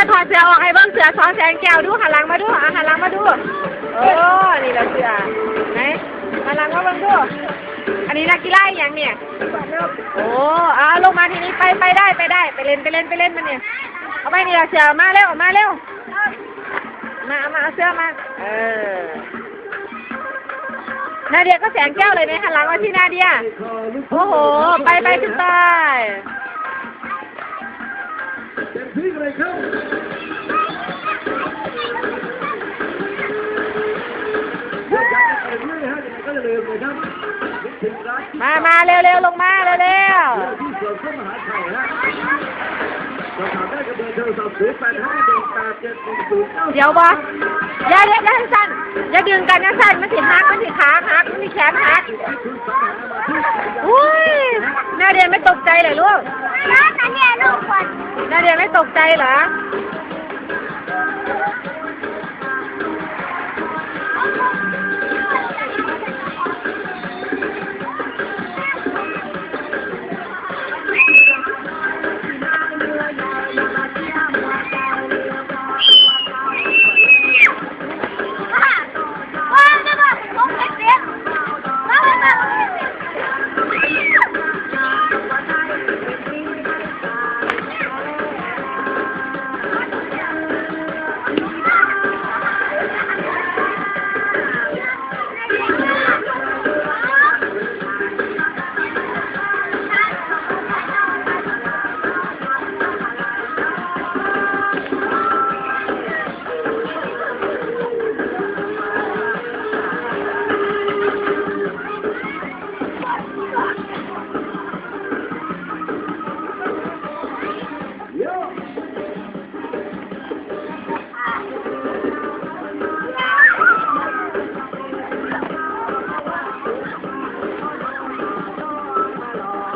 อถอดเสือออกให้เบิ้งเสือสองแสงแก้วดูหันหลังมาดูอะหันหลังมาดูโอ้นี่แหละเสือไหนหันหลังมาเบิ้งดูอันนี้นักกีฬาอย่างเนี่ยโอ้เอาลงมาทีนี้ไปไปได้ไปได้ไปเล่นไปเล่นไปเล่นมันเนี่ยเอาไปนี่แหละเสือมาเร็วมาเร็วมาเอามาเอาเสื้อมาเออนาเดียก็แสงแก้วเลยไหมหันหลังมาที่นาเดียโอ้โห ไปไปขึ้นไป เต็มที่เลยครับเยอะแยะไปเรื่อยฮะยังไงก็จะลืมเลยครับนึกถึงร้านที่มามาเร็วๆลงมาเร็วที่สวนส้มมหาชัยฮะสอบถามได้กับเบอร์โทรศัพท์ศูนย์แปดห้าหนึ่งแปดเจ็ดหนึ่งศูนย์เก้าๆเดี๋ยวบออย่าเดี๋ยวอย่าให้สั้นอย่าดึงกันนะสั้นมันสิหักมันสิขาหักมันสิแขนหักคุณสังหามาที่อุ้ยนาเดียไม่ตกใจเลยลูกน้าตาเนี่ยลูกคนนา เดียไม่ตกใจเหรอ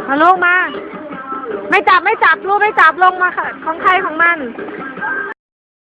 มาลงมา ไม่จับไม่จับลูกไม่จับลงมาค่ะ ของใครของมัน